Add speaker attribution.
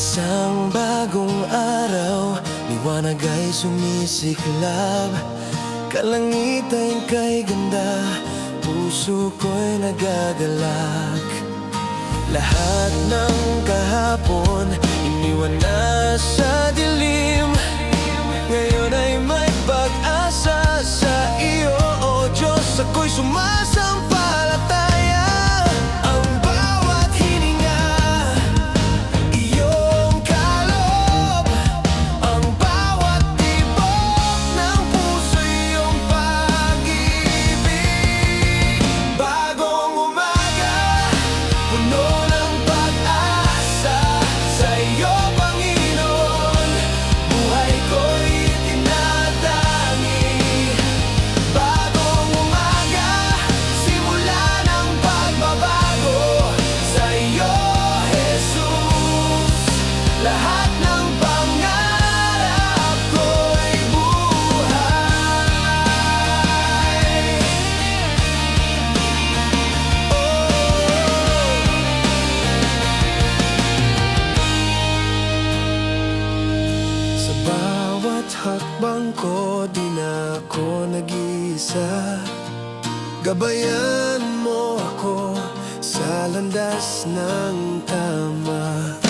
Speaker 1: Isang bagong araw Liwanag ay sumisiklab. Kalangitan kay ganda Puso ko'y nagagalak. Lahat ng kahapon Iniwan na sa bawat hakbang ko Di na ako nag-iisa. Gabayan mo ako Sa landas ng tama